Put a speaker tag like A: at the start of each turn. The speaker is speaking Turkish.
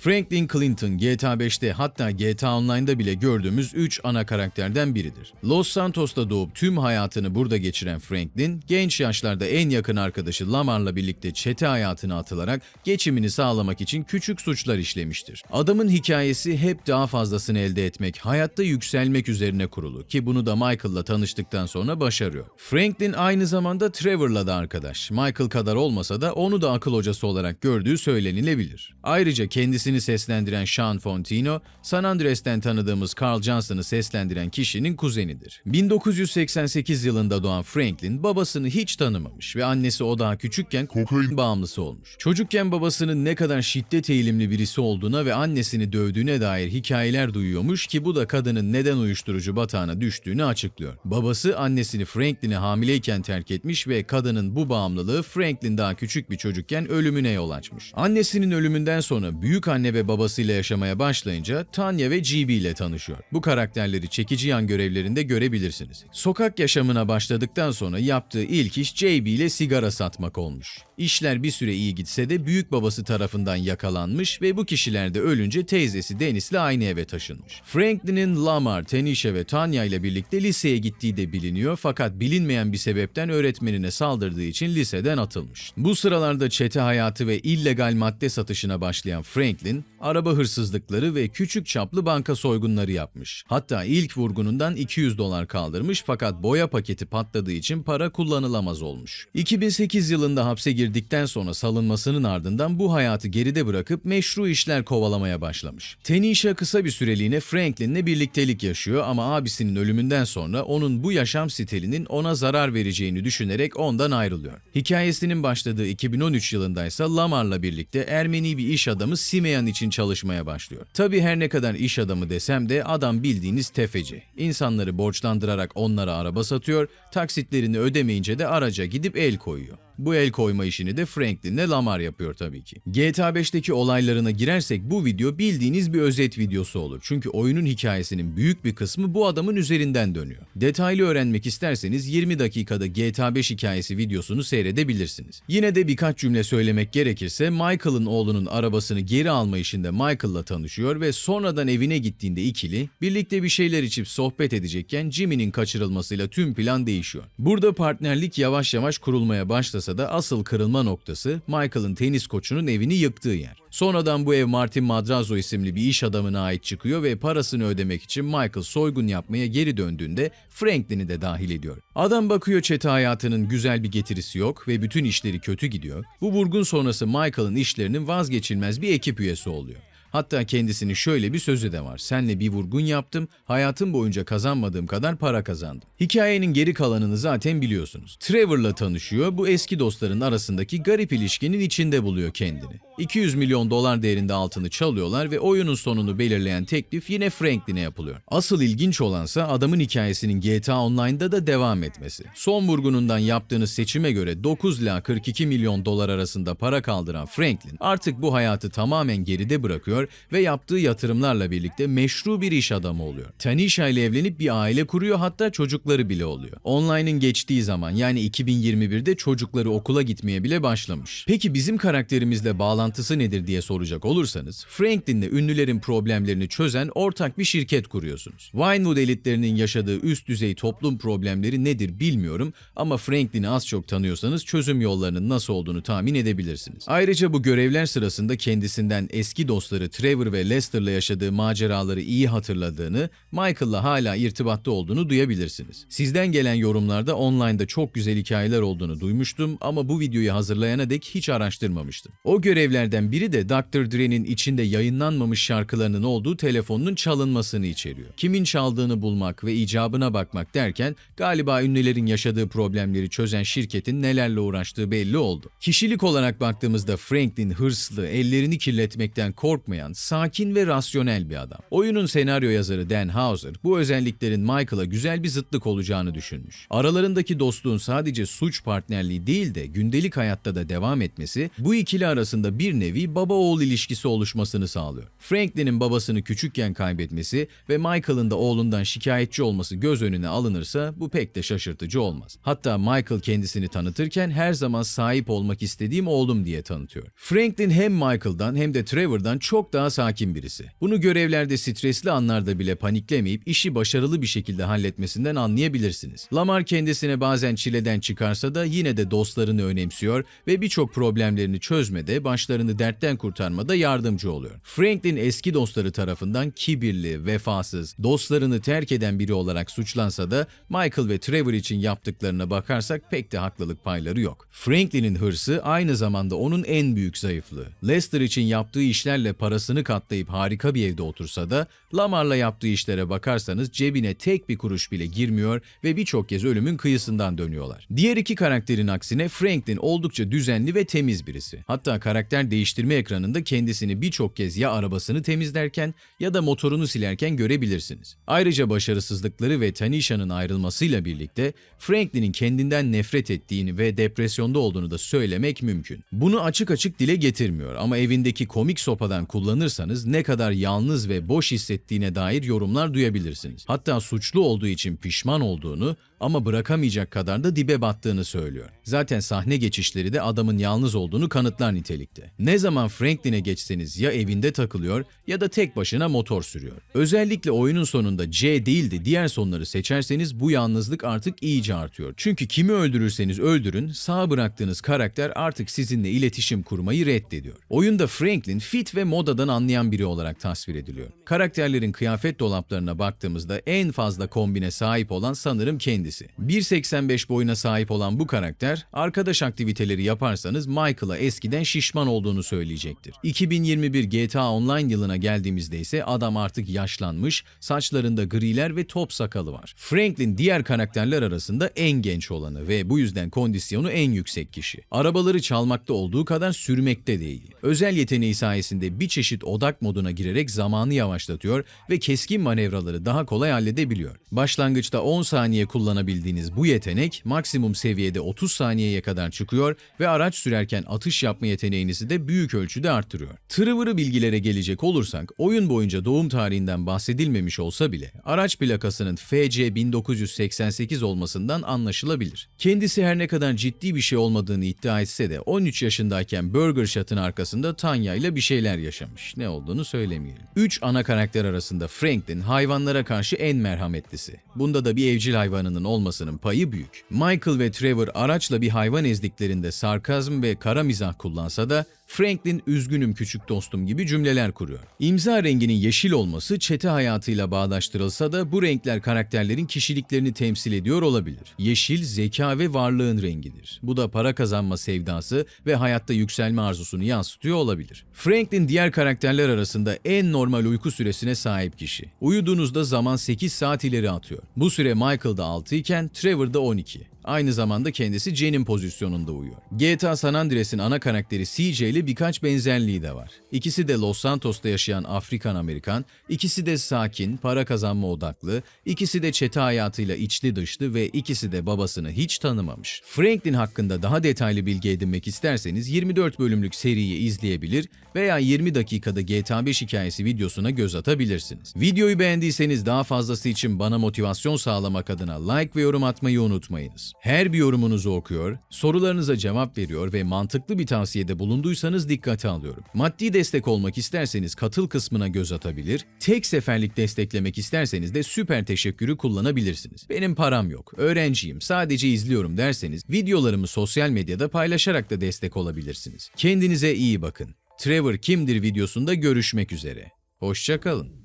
A: Franklin Clinton GTA 5'te hatta GTA Online'da bile gördüğümüz 3 ana karakterden biridir. Los Santos'ta doğup tüm hayatını burada geçiren Franklin, genç yaşlarda en yakın arkadaşı Lamar'la birlikte çete hayatına atılarak geçimini sağlamak için küçük suçlar işlemiştir. Adamın hikayesi hep daha fazlasını elde etmek, hayatta yükselmek üzerine kurulu ki bunu da Michael'la tanıştıktan sonra başarıyor. Franklin aynı zamanda Trevor'la da arkadaş. Michael kadar olmasa da onu da akıl hocası olarak gördüğü söylenilebilir. Ayrıca kendisini seslendiren Sean Fontino, San Andreas'ten tanıdığımız Carl Johnson'ı seslendiren kişinin kuzenidir. 1988 yılında doğan Franklin babasını hiç tanımamış ve annesi o daha küçükken
B: Kokain
A: bağımlısı olmuş. Çocukken babasının ne kadar şiddet eğilimli birisi olduğuna ve annesini dövdüğüne dair hikayeler duyuyormuş ki bu da kadının neden uyuşturucu batağına düştüğünü açıklıyor. Babası annesini Franklin'i hamileyken terk etmiş ve kadının bu bağımlılığı Franklin daha küçük bir çocukken ölümüne yol açmış. Annesinin ölümünden sonra büyük anne ve babasıyla yaşamaya başlayınca Tanya ve GB ile tanışıyor. Bu karakterleri çekici yan görevlerinde görebilirsiniz. Sokak yaşamına başladıktan sonra yaptığı ilk iş JB ile sigara satmak olmuş. İşler bir süre iyi gitse de büyük babası tarafından yakalanmış ve bu kişiler de ölünce teyzesi Dennis'le aynı eve taşınmış. Franklin'in Lamar, Tanisha ve Tanya ile birlikte liseye gittiği de biliniyor fakat bilinmeyen bir sebepten öğretmenine saldırdığı için liseden atılmış. Bu sıralarda çete hayatı ve illegal madde satışına başlayan Franklin, দিন araba hırsızlıkları ve küçük çaplı banka soygunları yapmış. Hatta ilk vurgunundan 200 dolar kaldırmış fakat boya paketi patladığı için para kullanılamaz olmuş. 2008 yılında hapse girdikten sonra salınmasının ardından bu hayatı geride bırakıp meşru işler kovalamaya başlamış. Tanisha kısa bir süreliğine Franklin'le birliktelik yaşıyor ama abisinin ölümünden sonra onun bu yaşam stilinin ona zarar vereceğini düşünerek ondan ayrılıyor. Hikayesinin başladığı 2013 yılındaysa Lamar'la birlikte Ermeni bir iş adamı Simeyan için çalışmaya başlıyor. Tabi her ne kadar iş adamı desem de adam bildiğiniz tefeci. İnsanları borçlandırarak onlara araba satıyor, taksitlerini ödemeyince de araca gidip el koyuyor. Bu el koyma işini de Franklin'le Lamar yapıyor tabii ki. GTA 5'teki olaylarına girersek bu video bildiğiniz bir özet videosu olur. Çünkü oyunun hikayesinin büyük bir kısmı bu adamın üzerinden dönüyor. Detaylı öğrenmek isterseniz 20 dakikada GTA 5 hikayesi videosunu seyredebilirsiniz. Yine de birkaç cümle söylemek gerekirse Michael'ın oğlunun arabasını geri alma işinde Michael'la tanışıyor ve sonradan evine gittiğinde ikili birlikte bir şeyler içip sohbet edecekken Jimmy'nin kaçırılmasıyla tüm plan değişiyor. Burada partnerlik yavaş yavaş kurulmaya başlasa da asıl kırılma noktası Michael'ın tenis koçunun evini yıktığı yer. Sonradan bu ev Martin Madrazo isimli bir iş adamına ait çıkıyor ve parasını ödemek için Michael soygun yapmaya geri döndüğünde Franklin'i de dahil ediyor. Adam bakıyor çete hayatının güzel bir getirisi yok ve bütün işleri kötü gidiyor. Bu vurgun sonrası Michael'ın işlerinin vazgeçilmez bir ekip üyesi oluyor. Hatta kendisinin şöyle bir sözü de var. Senle bir vurgun yaptım, hayatım boyunca kazanmadığım kadar para kazandım. Hikayenin geri kalanını zaten biliyorsunuz. Trevor'la tanışıyor, bu eski dostların arasındaki garip ilişkinin içinde buluyor kendini. 200 milyon dolar değerinde altını çalıyorlar ve oyunun sonunu belirleyen teklif yine Franklin'e yapılıyor. Asıl ilginç olansa adamın hikayesinin GTA Online'da da devam etmesi. Son vurgunundan yaptığınız seçime göre 9 ila 42 milyon dolar arasında para kaldıran Franklin artık bu hayatı tamamen geride bırakıyor ve yaptığı yatırımlarla birlikte meşru bir iş adamı oluyor. Tanisha ile evlenip bir aile kuruyor hatta çocukları bile oluyor. Online'ın geçtiği zaman yani 2021'de çocukları okula gitmeye bile başlamış. Peki bizim karakterimizle bağlantısı nedir diye soracak olursanız Franklin'le ünlülerin problemlerini çözen ortak bir şirket kuruyorsunuz. Vinewood elitlerinin yaşadığı üst düzey toplum problemleri nedir bilmiyorum ama Franklin'i az çok tanıyorsanız çözüm yollarının nasıl olduğunu tahmin edebilirsiniz. Ayrıca bu görevler sırasında kendisinden eski dostları Trevor ve Lester'la yaşadığı maceraları iyi hatırladığını, Michael'la hala irtibatta olduğunu duyabilirsiniz. Sizden gelen yorumlarda online'da çok güzel hikayeler olduğunu duymuştum ama bu videoyu hazırlayana dek hiç araştırmamıştım. O görevlerden biri de Dr. Dre'nin içinde yayınlanmamış şarkılarının olduğu telefonunun çalınmasını içeriyor. Kimin çaldığını bulmak ve icabına bakmak derken galiba ünlülerin yaşadığı problemleri çözen şirketin nelerle uğraştığı belli oldu. Kişilik olarak baktığımızda Franklin hırslı, ellerini kirletmekten korkmayan, sakin ve rasyonel bir adam. Oyunun senaryo yazarı Dan Houser bu özelliklerin Michael'a güzel bir zıtlık olacağını düşünmüş. Aralarındaki dostluğun sadece suç partnerliği değil de gündelik hayatta da devam etmesi bu ikili arasında bir nevi baba oğul ilişkisi oluşmasını sağlıyor. Franklin'in babasını küçükken kaybetmesi ve Michael'ın da oğlundan şikayetçi olması göz önüne alınırsa bu pek de şaşırtıcı olmaz. Hatta Michael kendisini tanıtırken her zaman sahip olmak istediğim oğlum diye tanıtıyor. Franklin hem Michael'dan hem de Trevor'dan çok daha sakin birisi. Bunu görevlerde stresli anlarda bile paniklemeyip işi başarılı bir şekilde halletmesinden anlayabilirsiniz. Lamar kendisine bazen çileden çıkarsa da yine de dostlarını önemsiyor ve birçok problemlerini çözmede, başlarını dertten kurtarmada yardımcı oluyor. Franklin eski dostları tarafından kibirli, vefasız, dostlarını terk eden biri olarak suçlansa da Michael ve Trevor için yaptıklarına bakarsak pek de haklılık payları yok. Franklin'in hırsı aynı zamanda onun en büyük zayıflığı. Lester için yaptığı işlerle parasını katlayıp harika bir evde otursa da Lamar'la yaptığı işlere bakarsanız cebine tek bir kuruş bile girmiyor ve birçok kez ölümün kıyısından dönüyorlar. Diğer iki karakterin aksine Franklin oldukça düzenli ve temiz birisi. Hatta karakter değiştirme ekranında kendisini birçok kez ya arabasını temizlerken ya da motorunu silerken görebilirsiniz. Ayrıca başarısızlıkları ve Tanisha'nın ayrılmasıyla birlikte Franklin'in kendinden nefret ettiğini ve depresyonda olduğunu da söylemek mümkün. Bunu açık açık dile getirmiyor ama evindeki komik sopadan kullanırsanız ne kadar yalnız ve boş hissettiğine dair yorumlar duyabilirsiniz. Hatta suçlu olduğu için pişman olduğunu ama bırakamayacak kadar da dibe battığını söylüyor. Zaten sahne geçişleri de adamın yalnız olduğunu kanıtlar nitelikte. Ne zaman Franklin'e geçseniz ya evinde takılıyor ya da tek başına motor sürüyor. Özellikle oyunun sonunda C değil de diğer sonları seçerseniz bu yalnızlık artık iyice artıyor. Çünkü kimi öldürürseniz öldürün sağ bıraktığınız karakter artık sizinle iletişim kurmayı reddediyor. Oyunda Franklin fit ve modadan anlayan biri olarak tasvir ediliyor. Karakterlerin kıyafet dolaplarına baktığımızda en fazla kombine sahip olan sanırım kendisi. 1.85 boyuna sahip olan bu karakter, arkadaş aktiviteleri yaparsanız Michael'a eskiden şişman olduğunu söyleyecektir. 2021 GTA Online yılına geldiğimizde ise adam artık yaşlanmış, saçlarında griler ve top sakalı var. Franklin diğer karakterler arasında en genç olanı ve bu yüzden kondisyonu en yüksek kişi. Arabaları çalmakta olduğu kadar sürmekte de iyi. Özel yeteneği sayesinde bir çeşit odak moduna girerek zamanı yavaşlatıyor ve keskin manevraları daha kolay halledebiliyor. Başlangıçta 10 saniye kullanabildiğiniz bu yetenek maksimum seviyede 30 saniyeye kadar çıkıyor ve araç sürerken atış yapma yeteneğinizi büyük ölçüde arttırıyor. Trevor'ı bilgilere gelecek olursak oyun boyunca doğum tarihinden bahsedilmemiş olsa bile araç plakasının FC 1988 olmasından anlaşılabilir. Kendisi her ne kadar ciddi bir şey olmadığını iddia etse de 13 yaşındayken Burger Shot'ın arkasında Tanya ile bir şeyler yaşamış. Ne olduğunu söylemeyelim. 3 ana karakter arasında Franklin hayvanlara karşı en merhametlisi. Bunda da bir evcil hayvanının olmasının payı büyük. Michael ve Trevor araçla bir hayvan ezdiklerinde sarkazm ve kara mizah kullansa da Franklin üzgünüm küçük dostum gibi cümleler kuruyor. İmza renginin yeşil olması çete hayatıyla bağdaştırılsa da bu renkler karakterlerin kişiliklerini temsil ediyor olabilir. Yeşil zeka ve varlığın rengidir. Bu da para kazanma sevdası ve hayatta yükselme arzusunu yansıtıyor olabilir. Franklin diğer karakterler arasında en normal uyku süresine sahip kişi. Uyuduğunuzda zaman 8 saat ileri atıyor. Bu süre Michael'da 6 iken Trevor'da 12. Aynı zamanda kendisi Jen'in pozisyonunda uyuyor. GTA San Andreas'in ana karakteri CJ ile birkaç benzerliği de var. İkisi de Los Santos'ta yaşayan Afrikan Amerikan, ikisi de sakin, para kazanma odaklı, ikisi de çete hayatıyla içli dışlı ve ikisi de babasını hiç tanımamış. Franklin hakkında daha detaylı bilgi edinmek isterseniz 24 bölümlük seriyi izleyebilir veya 20 dakikada GTA 5 hikayesi videosuna göz atabilirsiniz. Videoyu beğendiyseniz daha fazlası için bana motivasyon sağlamak adına like ve yorum atmayı unutmayınız. Her bir yorumunuzu okuyor, sorularınıza cevap veriyor ve mantıklı bir tavsiyede bulunduysanız dikkate alıyorum. Maddi destek olmak isterseniz katıl kısmına göz atabilir, tek seferlik desteklemek isterseniz de süper teşekkürü kullanabilirsiniz. Benim param yok, öğrenciyim, sadece izliyorum derseniz videolarımı sosyal medyada paylaşarak da destek olabilirsiniz. Kendinize iyi bakın. Trevor kimdir videosunda görüşmek üzere. Hoşçakalın.